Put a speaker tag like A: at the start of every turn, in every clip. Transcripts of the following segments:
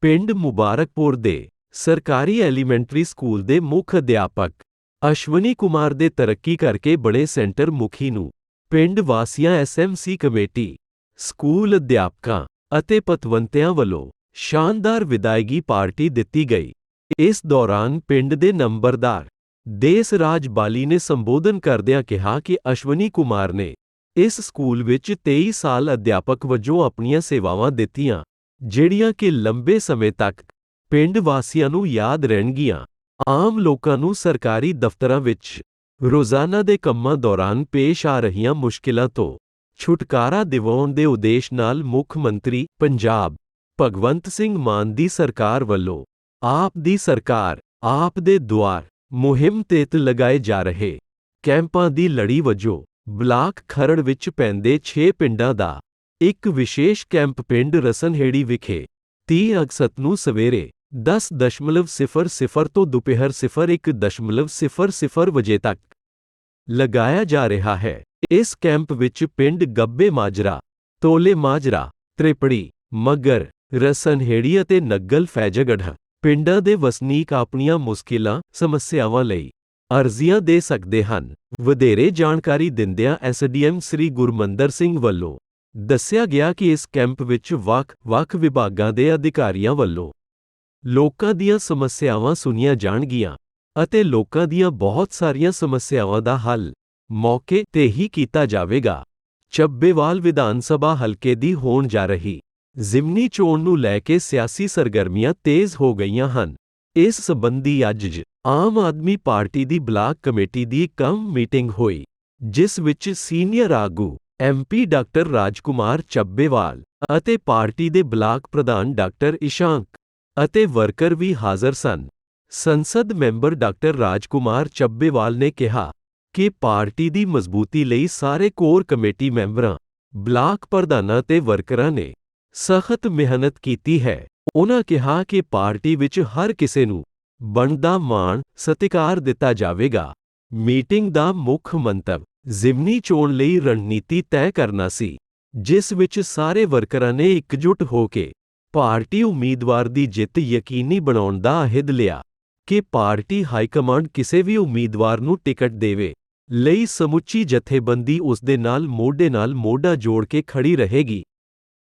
A: ਪਿੰਡ ਮੁਬਾਰਕਪੁਰ ਦੇ ਸਰਕਾਰੀ ਐਲੀਮੈਂਟਰੀ ਸਕੂਲ ਦੇ ਮੁੱਖ ਅਧਿਆਪਕ ਅਸ਼ਵਨੀ ਕੁਮਾਰ ਦੇ ਤਰੱਕੀ ਕਰਕੇ ਬਣੇ ਸੈਂਟਰ ਮੁਖੀ ਨੂੰ ਪਿੰਡ ਵਾਸੀਆਂ ਐਸਐਮਸੀ ਕਮੇਟੀ, ਸਕੂਲ ਅਧਿਆਪਕਾਂ ਅਤੇ ਪਤਵੰਤਿਆਂ ਵੱਲੋਂ ਸ਼ਾਨਦਾਰ ਵਿਦਾਇਗੀ ਪਾਰਟੀ ਦਿੱਤੀ ਗਈ। ਇਸ ਦੌਰਾਨ ਪਿੰਡ ਦੇ ਨੰਬਰਦਾਰ ਦੇਸ ਰਾਜ ਬਾਲੀ ਨੇ ਸੰਬੋਧਨ ਕਰਦਿਆਂ ਕਿਹਾ ਕਿ ਅਸ਼ਵਨੀ ਕੁਮਾਰ ਨੇ ਇਸ ਸਕੂਲ ਵਿੱਚ 23 ਸਾਲ ਅਧਿਆਪਕ ਵਜੋਂ ਆਪਣੀਆਂ ਸੇਵਾਵਾਂ ਦਿੱਤੀਆਂ, ਜਿਹੜੀਆਂ ਕਿ ਲੰਬੇ ਸਮੇਂ ਤੱਕ ਪਿੰਡ ਵਾਸੀਆਂ ਨੂੰ ਯਾਦ ਰਹਿਣਗੀਆਂ। ਆਮ ਲੋਕਾਂ ਨੂੰ ਸਰਕਾਰੀ ਦਫ਼ਤਰਾਂ ਵਿੱਚ ਰੋਜ਼ਾਨਾ ਦੇ ਕੰਮਾਂ ਦੌਰਾਨ ਪੇਸ਼ ਆ ਰਹੀਆਂ ਮੁਸ਼ਕਿਲਾਂ ਤੋਂ ਛੁਟਕਾਰਾ ਦਿਵਾਉਣ ਦੇ ਉਦੇਸ਼ ਨਾਲ ਮੁੱਖ ਮੰਤਰੀ ਪੰਜਾਬ ਭਗਵੰਤ ਸਿੰਘ ਮਾਨ ਦੀ ਸਰਕਾਰ ਵੱਲੋਂ ਆਪ ਦੀ ਸਰਕਾਰ, ਆਪ ਦੇ ਦੁਆਰ ਮੁਹਿੰਮ ਤਹਿਤ ਲਗਾਏ ਜਾ ਰਹੇ ਕੈਂਪਾਂ ਦੀ ਲੜੀ ਵਜੋਂ ਬਲਾਕ ਖਰੜ ਵਿੱਚ ਪੈਂਦੇ 6 ਪਿੰਡਾਂ ਦਾ ਇੱਕ ਵਿਸ਼ੇਸ਼ ਕੈਂਪ ਪਿੰਡ ਰਸਨਹੇੜੀ ਵਿਖੇ 30 ਅਗਸਤ ਨੂੰ ਸਵੇਰੇ 10.00 ਤੋਂ ਦੁਪਹਿਰ 01.00 ਵਜੇ ਤੱਕ ਲਗਾਇਆ ਜਾ ਰਿਹਾ ਹੈ। ਇਸ ਕੈਂਪ ਵਿੱਚ ਪਿੰਡ ਗੱਬੇ ਮਾਜਰਾ, ਤੋਲੇ ਮਾਜਰਾ, ਤ੍ਰਿਪੜੀ, ਮਗਰ, ਰਸਨਹੇੜੀ ਅਤੇ ਨੱਗਲ, ਫੈਜਗੜ੍ਹ ਪਿੰਡਾਂ ਦੇ ਵਸਨੀਕ ਆਪਣੀਆਂ ਮੁਸ਼ਕਿਲਾਂ, ਸਮੱਸਿਆਵਾਂ ਲਈ ਅਰਜ਼ੀਆਂ ਦੇ ਸਕਦੇ ਹਨ। ਵਧੇਰੇ ਜਾਣਕਾਰੀ ਦਿੰਦਿਆਂ ਐਸਡੀਐਮ ਸ੍ਰੀ ਗੁਰਮੰਦਰ ਸਿੰਘ ਵੱਲੋਂ ਦੱਸਿਆ ਗਿਆ ਕਿ ਇਸ ਕੈਂਪ ਵਿੱਚ ਵੱਖ-ਵੱਖ ਵਿਭਾਗਾਂ ਦੇ ਅਧਿਕਾਰੀਆਂ ਵੱਲੋਂ ਲੋਕਾਂ ਦੀਆਂ ਸਮੱਸਿਆਵਾਂ ਸੁਣੀਆਂ ਜਾਣਗੀਆਂ ਅਤੇ ਲੋਕਾਂ ਦੀਆਂ ਬਹੁਤ ਸਾਰੀਆਂ ਸਮੱਸਿਆਵਾਂ ਦਾ ਹੱਲ ਮੌਕੇ ਤੇ ਹੀ ਕੀਤਾ ਜਾਵੇਗਾ। ਚੱਬੇਵਾਲ ਵਿਧਾਨ ਸਭਾ ਹਲਕੇ ਦੀ ਹੋਣ ਜਾ ਰਹੀ ਜ਼ਿਮਨੀ ਚੋਣ ਨੂੰ ਲੈ ਕੇ ਸਿਆਸੀ ਸਰਗਰਮੀਆਂ ਤੇਜ਼ ਹੋ ਗਈਆਂ ਹਨ। ਇਸ ਸਬੰਧੀ ਅੱਜ ਆਮ ਆਦਮੀ ਪਾਰਟੀ ਦੀ ਬਲਾਕ ਕਮੇਟੀ ਦੀ ਕਮ ਮੀਟਿੰਗ ਹੋਈ, ਜਿਸ ਵਿੱਚ ਸੀਨੀਅਰ ਆਗੂ ਐਮਪੀ ਡਾਕਟਰ ਰਾਜਕੁਮਾਰ ਚੱਬੇਵਾਲ ਅਤੇ ਪਾਰਟੀ ਦੇ ਬਲਾਕ ਪ੍ਰਧਾਨ ਡਾਕਟਰ ਇਸ਼ਾਂਕ ਅਤੇ ਵਰਕਰ ਵੀ ਹਾਜ਼ਰ ਸਨ। ਸੰਸਦ ਮੈਂਬਰ ਡਾਕਟਰ ਰਾਜਕੁਮਾਰ ਚੱਬੇਵਾਲ ਨੇ ਕਿਹਾ ਕਿ ਪਾਰਟੀ ਦੀ ਮਜ਼ਬੂਤੀ ਲਈ ਸਾਰੇ ਕੋਰ ਕਮੇਟੀ ਮੈਂਬਰਾਂ, ਬਲਾਕ ਪ੍ਰਧਾਨਾਂ ਤੇ ਵਰਕਰਾਂ ਨੇ ਸਖਤ ਮਿਹਨਤ ਕੀਤੀ ਹੈ। ਉਨ੍ਹਾਂ ਕਿਹਾ ਕਿ ਪਾਰਟੀ ਵਿੱਚ ਹਰ ਕਿਸੇ ਨੂੰ ਬਣਦਾ ਮਾਣ ਸਤਿਕਾਰ ਦਿੱਤਾ ਜਾਵੇਗਾ। ਮੀਟਿੰਗ ਦਾ ਮੁੱਖ ਮੰਤਵ ਜ਼ਿਮਨੀ ਚੋਣ ਲਈ ਰਣਨੀਤੀ ਤੈਅ ਕਰਨਾ ਸੀ, ਜਿਸ ਵਿੱਚ ਸਾਰੇ ਵਰਕਰਾਂ ਨੇ ਇਕਜੁੱਟ ਹੋ ਕੇ ਪਾਰਟੀ ਉਮੀਦਵਾਰ ਦੀ ਜਿੱਤ ਯਕੀਨੀ ਬਣਾਉਣ ਦਾ ਅਹਿਦ ਲਿਆ ਕਿ ਪਾਰਟੀ ਹਾਈਕਮਾਂਡ ਕਿਸੇ ਵੀ ਉਮੀਦਵਾਰ ਨੂੰ ਟਿਕਟ ਦੇਵੇ ਲਈ ਸਮੁੱਚੀ ਜਥੇਬੰਦੀ ਉਸ ਦੇ ਨਾਲ ਮੋਢੇ ਨਾਲ ਮੋਢਾ ਜੋੜ ਕੇ ਖੜੀ ਰਹੇਗੀ।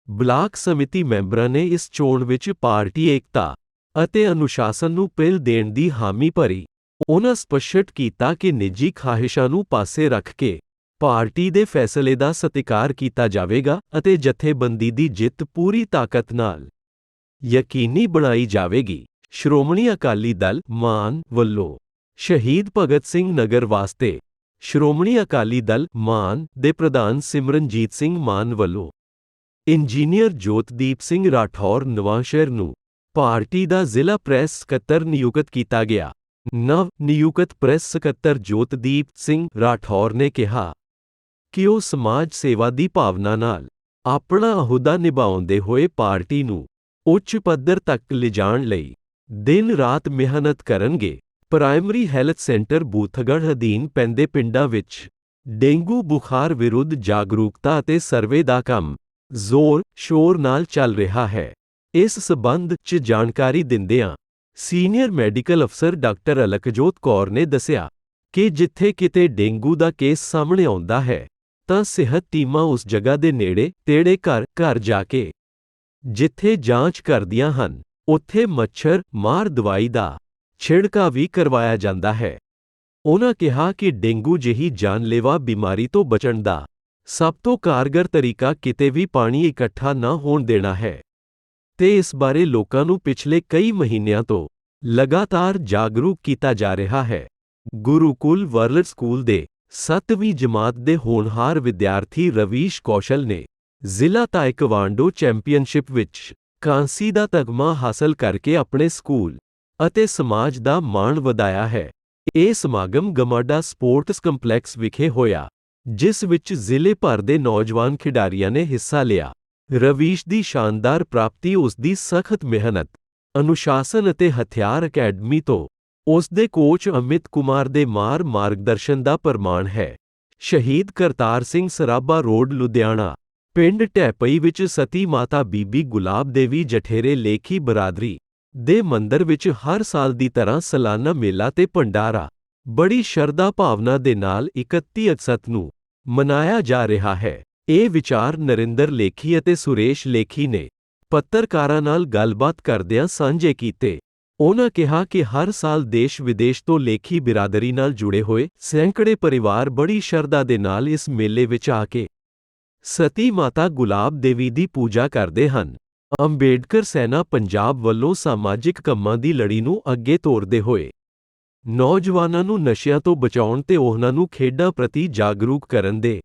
A: ਬਲਾਕ ਸਮਿਤੀ ਮੈਂਬਰਾਂ ਨੇ ਇਸ ਚੋਣ ਵਿੱਚ ਪਾਰਟੀ ਏਕਤਾ ਅਤੇ ਅਨੁਸ਼ਾਸਨ ਨੂੰ ਪਹਿਲ ਦੇਣ ਦੀ ਹਾਮੀ ਭਰੀ। ਉਹਨਾਂ ਸਪਸ਼ਟ ਕੀਤਾ ਕਿ ਨਿੱਜੀ ਖਾਹਿਸ਼ਾਂ ਨੂੰ ਪਾਸੇ ਰੱਖ ਕੇ ਪਾਰਟੀ ਦੇ ਫੈਸਲੇ ਦਾ ਸਤਿਕਾਰ ਕੀਤਾ ਜਾਵੇਗਾ ਅਤੇ ਜਥੇਬੰਦੀ ਦੀ ਜਿੱਤ ਪੂਰੀ ਤਾਕਤ ਨਾਲ ਯਕੀਨੀ ਬਣਾਈ ਜਾਵੇਗੀ। ਸ਼੍ਰੋਮਣੀ ਅਕਾਲੀ ਦਲ ਮਾਨ ਵੱਲੋਂ ਸ਼ਹੀਦ ਭਗਤ ਸਿੰਘ ਨਗਰ ਵਾਸਤੇ ਸ਼੍ਰੋਮਣੀ ਅਕਾਲੀ ਦਲ ਮਾਨ ਦੇ ਪ੍ਰਧਾਨ ਸਿਮਰਨਜੀਤ ਸਿੰਘ ਮਾਨ ਵੱਲੋਂ ਇੰਜੀਨੀਅਰ ਜੋਤਦੀਪ ਸਿੰਘ ਰਾਠੌਰ ਨਵਾਂਸ਼ਹਿਰ ਨੂੰ ਪਾਰਟੀ ਦਾ ਜ਼ਿਲ੍ਹਾ ਪ੍ਰੈਸ ਸਕੱਤਰ ਨਿਯੁਕਤ ਕੀਤਾ ਗਿਆ। ਨਵ ਨਿਯੁਕਤ ਪ੍ਰੈਸ ਸਕੱਤਰ ਜੋਤਦੀਪ ਸਿੰਘ ਰਾਠੌਰ ਨੇ ਕਿਹਾ ਕਿ ਉਹ ਸਮਾਜ ਸੇਵਾ ਦੀ ਭਾਵਨਾ ਨਾਲ ਆਪਣਾ ਅਹੁਦਾ ਨਿਭਾਉਂਦੇ ਹੋਏ ਪਾਰਟੀ ਨੂੰ ਉੱਚ ਪੱਧਰ ਤੱਕ ਲਿਜਾਣ ਲਈ ਦਿਨ ਰਾਤ ਮਿਹਨਤ ਕਰਨਗੇ। ਪ੍ਰਾਇਮਰੀ ਹੈਲਥ ਸੈਂਟਰ ਬੂਥਗੜ੍ਹ ਅਧੀਨ ਪੈਂਦੇ ਪਿੰਡਾਂ ਵਿੱਚ ਡੇਂਗੂ ਬੁਖਾਰ ਵਿਰੁੱਧ ਜਾਗਰੂਕਤਾ ਅਤੇ ਸਰਵੇ ਦਾ ਕੰਮ ਜ਼ੋਰ ਸ਼ੋਰ ਨਾਲ ਚੱਲ ਰਿਹਾ ਹੈ। ਇਸ ਸਬੰਧ 'ਚ ਜਾਣਕਾਰੀ ਦਿੰਦਿਆਂ ਸੀਨੀਅਰ ਮੈਡੀਕਲ ਅਫਸਰ ਡਾਕਟਰ ਅਲਕਜੋਤ ਕੌਰ ਨੇ ਦੱਸਿਆ ਕਿ ਜਿੱਥੇ ਕਿਤੇ ਡੇਂਗੂ ਦਾ ਕੇਸ ਸਾਹਮਣੇ ਆਉਂਦਾ ਹੈ, ਤਾਂ ਸਿਹਤ ਟੀਮਾਂ ਉਸ ਜਗ੍ਹਾ ਦੇ ਨੇੜੇ, ਤੇੜੇ ਘਰ ਘਰ ਜਾ ਕੇ ਜਿੱਥੇ ਜਾਂਚ ਕਰਦੀਆਂ ਹਨ, ਉੱਥੇ ਮੱਛਰ, ਮਾਰ ਦਵਾਈ ਦਾ ਛਿੜਕਾ ਵੀ ਕਰਵਾਇਆ ਜਾਂਦਾ ਹੈ। ਉਹਨਾਂ ਕਿਹਾ ਕਿ ਡੇਂਗੂ ਜਿਹੀ ਜਾਨਲੇਵਾ ਬਿਮਾਰੀ ਤੋਂ ਬਚਣ ਦਾ ਸਭ ਤੋਂ ਕਾਰਗਰ ਤਰੀਕਾ ਕਿਤੇ ਵੀ ਪਾਣੀ ਇਕੱਠਾ ਨਾ ਹੋਣ ਦੇਣਾ ਹੈ। ਤੇ ਇਸ ਬਾਰੇ ਲੋਕਾਂ ਨੂੰ ਪਿਛਲੇ ਕਈ ਮਹੀਨਿਆਂ ਤੋਂ ਲਗਾਤਾਰ ਜਾਗਰੂਕ ਕੀਤਾ ਜਾ ਰਿਹਾ ਹੈ। ਗੁਰੂਕੁਲ ਵਰਲਡ ਸਕੂਲ ਦੇ 7ਵੀਂ ਜਮਾਤ ਦੇ ਹੋਣਹਾਰ ਵਿਦਿਆਰਥੀ ਰਵੀਸ਼ ਕੌਸ਼ਲ ਨੇ ਜ਼ਿਲ੍ਹਾ ਤਾਇਕਵਾਂਡੋ ਚੈਂਪੀਅਨਸ਼ਿਪ ਵਿੱਚ ਕਾਂਸੀ ਦਾ ਤਗਮਾ ਹਾਸਲ ਕਰਕੇ ਆਪਣੇ ਸਕੂਲ ਅਤੇ ਸਮਾਜ ਦਾ ਮਾਣ ਵਧਾਇਆ ਹੈ। ਇਹ ਸਮਾਗਮ ਗਮਾਡਾ ਸਪੋਰਟਸ ਕੰਪਲੈਕਸ ਵਿਖੇ ਹੋਇਆ, ਜਿਸ ਵਿੱਚ ਜ਼ਿਲ੍ਹੇ ਭਰ ਦੇ ਨੌਜਵਾਨ ਖਿਡਾਰੀਆਂ ਨੇ ਹਿੱਸਾ ਲਿਆ। ਰਵੀਸ਼ ਦੀ ਸ਼ਾਨਦਾਰ ਪ੍ਰਾਪਤੀ ਉਸ ਦੀ ਸਖਤ ਮਿਹਨਤ, ਅਨੁਸ਼ਾਸਨ ਅਤੇ ਹਥਿਆਰ ਅਕੈਡਮੀ ਤੋਂ ਉਸ ਦੇ ਕੋਚ ਅਮਿਤ ਕੁਮਾਰ ਦੇ ਮਾਰ ਮਾਰਗਦਰਸ਼ਨ ਦਾ ਪ੍ਰਮਾਣ ਹੈ। ਸ਼ਹੀਦ ਕਰਤਾਰ ਸਿੰਘ ਸਰਾਭਾ ਰੋਡ, ਲੁਧਿਆਣਾ, ਪਿੰਡ ਢੈਪਈ ਵਿੱਚ ਸਤੀ ਮਾਤਾ ਬੀਬੀ ਗੁਲਾਬ ਦੇਵੀ ਜਠੇਰੇ ਲੇਖੀ ਬਰਾਦਰੀ ਦੇ ਮੰਦਰ ਵਿੱਚ ਹਰ ਸਾਲ ਦੀ ਤਰ੍ਹਾਂ ਸਾਲਾਨਾ ਮੇਲਾ ਤੇ ਭੰਡਾਰਾ, ਬੜੀ ਸ਼ਰਧਾ ਭਾਵਨਾ ਦੇ ਨਾਲ 31 ਅਗਸਤ ਨੂੰ ਮਨਾਇਆ ਜਾ ਰਿਹਾ ਹੈ। ਇਹ ਵਿਚਾਰ ਨਰਿੰਦਰ ਲੇਖੀ ਅਤੇ ਸੁਰੇਸ਼ ਲੇਖੀ ਨੇ ਪੱਤਰਕਾਰਾਂ ਨਾਲ ਗੱਲਬਾਤ ਕਰਦਿਆਂ ਸਾਂਝੇ ਕੀਤੇ। ਉਹਨਾਂ ਕਿਹਾ ਕਿ ਹਰ ਸਾਲ ਦੇਸ਼ ਵਿਦੇਸ਼ ਤੋਂ ਲੇਖੀ ਬਿਰਾਦਰੀ ਨਾਲ ਜੁੜੇ ਹੋਏ ਸੈਂਕੜੇ ਪਰਿਵਾਰ ਬੜੀ ਸ਼ਰਧਾ ਦੇ ਨਾਲ ਇਸ ਮੇਲੇ ਵਿੱਚ ਆ ਕੇ ਸਤੀ ਮਾਤਾ ਗੁਲਾਬ ਦੇਵੀ ਦੀ ਪੂਜਾ ਕਰਦੇ ਹਨ। ਅੰਬੇਡਕਰ ਸੈਨਾ ਪੰਜਾਬ ਵੱਲੋਂ ਸਮਾਜਿਕ ਕੰਮਾਂ ਦੀ ਲੜੀ ਨੂੰ ਅੱਗੇ ਤੋਰਦੇ ਹੋਏ ਨੌਜਵਾਨਾਂ ਨੂੰ ਨਸ਼ਿਆਂ ਤੋਂ ਬਚਾਉਣ ਤੇ ਉਹਨਾਂ ਨੂੰ ਖੇਡਾਂ ਪ੍ਰਤੀ ਜਾਗਰੂਕ ਕਰਨ ਦੇ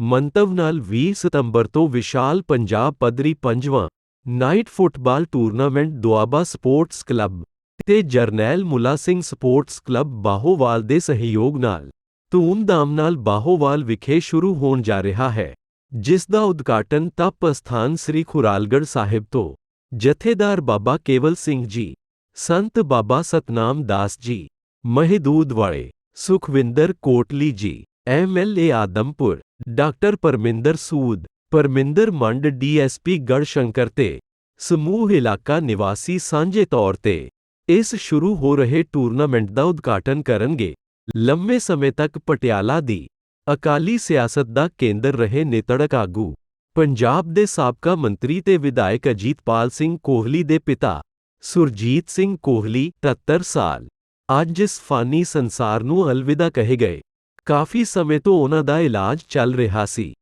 A: ਮੰਤਵ ਨਾਲ 20 ਸਤੰਬਰ ਤੋਂ ਵਿਸ਼ਾਲ ਪੰਜਾਬ ਪੱਧਰੀ ਪੰਜਵਾਂ night football tournament Doaba sports club ਤੇ ਜਰਨੈਲ ਮੁਲਾ ਸਿੰਘ ਸਪੋਰਟਸ ਕਲੱਬ ਬਾਹੋਵਾਲ ਦੇ ਸਹਿਯੋਗ ਨਾਲ ਧੂਮਧਾਮ ਨਾਲ ਬਾਹੋਵਾਲ ਵਿਖੇ ਸ਼ੁਰੂ ਹੋਣ ਜਾ ਰਿਹਾ ਹੈ, ਜਿਸ ਦਾ ਉਦਘਾਟਨ ਤਪ ਅਸਥਾਨ ਸ੍ਰੀ ਖੁਰਾਲਗੜ੍ਹ ਸਾਹਿਬ ਤੋਂ। ਜਥੇਦਾਰ ਬਾਬਾ ਕੇਵਲ ਸਿੰਘ ਜੀ, ਸੰਤ ਬਾਬਾ ਸਤਨਾਮ ਦਾਸ ਜੀ, ਮਹਿਦੂਦ ਵਾਲੇ, Sukhwinder Kotli ji MLA Adampur, doctor Parminder Sood, Parminder Mand DSP Garhshankar ਤੇ ਸਮੂਹ ਇਲਾਕਾ ਨਿਵਾਸੀ ਸਾਂਝੇ ਤੌਰ ਤੇ ਇਸ ਸ਼ੁਰੂ ਹੋ ਰਹੇ ਟੂਰਨਾਮੈਂਟ ਦਾ ਉਦਘਾਟਨ ਕਰਨਗੇ। ਲੰਮੇ ਸਮੇਂ ਤੱਕ ਪਟਿਆਲਾ ਦੀ ਅਕਾਲੀ ਸਿਆਸਤ ਦਾ ਕੇਂਦਰ ਰਹੇ ਨੇਤੜਕ ਆਗੂ, ਪੰਜਾਬ ਦੇ ਸਾਬਕਾ ਮੰਤਰੀ ਤੇ ਵਿਧਾਇਕ ਅਜੀਤਪਾਲ ਸਿੰਘ ਕੋਹਲੀ ਦੇ ਪਿਤਾ ਸੁਰਜੀਤ ਸਿੰਘ ਕੋਹਲੀ 73 ਸਾਲ, ਅੱਜ ਇਸ ਫਾਨੀ ਸੰਸਾਰ ਨੂੰ ਅਲਵਿਦਾ ਕਹੇ ਗਏ। ਕਾਫੀ ਸਮੇਂ ਤੋਂ ਉਹਨਾਂ ਦਾ ਇਲਾਜ ਚੱਲ ਰਿਹਾ ਸੀ।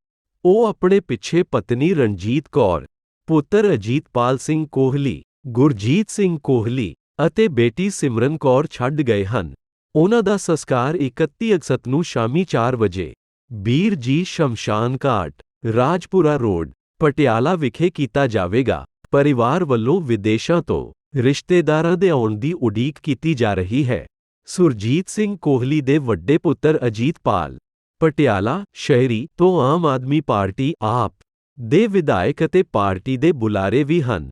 A: ਉਹ ਆਪਣੇ ਪਿੱਛੇ ਪਤਨੀ ਰਣਜੀਤ ਕੌਰ, ਪੁੱਤਰ ਅਜੀਤਪਾਲ ਸਿੰਘ ਕੋਹਲੀ, ਗੁਰਜੀਤ ਸਿੰਘ ਕੋਹਲੀ ਅਤੇ ਬੇਟੀ ਸਿਮਰਨ ਕੌਰ ਛੱਡ ਗਏ ਹਨ। ਉਹਨਾਂ ਦਾ ਸੰਸਕਾਰ 31 ਅਗਸਤ ਨੂੰ ਸ਼ਾਮੀ 4 ਵਜੇ ਬੀਰ ਜੀ ਸ਼ਮਸ਼ਾਨ ਘਾਟ, ਰਾਜਪੁਰਾ ਰੋਡ, ਪਟਿਆਲਾ ਵਿਖੇ ਕੀਤਾ ਜਾਵੇਗਾ। ਪਰਿਵਾਰ ਵੱਲੋਂ ਵਿਦੇਸ਼ਾਂ ਤੋਂ ਰਿਸ਼ਤੇਦਾਰਾਂ ਦੇ ਆਉਣ ਦੀ ਉਡੀਕ ਕੀਤੀ ਜਾ ਰਹੀ ਹੈ। ਸੁਰਜੀਤ ਸਿੰਘ ਕੋਹਲੀ ਦੇ ਵੱਡੇ ਪੁੱਤਰ ਅਜੀਤਪਾਲ ਪਟਿਆਲਾ ਸ਼ਹਿਰੀ ਤੋਂ ਆਮ ਆਦਮੀ ਪਾਰਟੀ ਆਪ ਦੇ ਵਿਧਾਇਕ ਅਤੇ ਪਾਰਟੀ ਦੇ ਬੁਲਾਰੇ ਵੀ ਹਨ।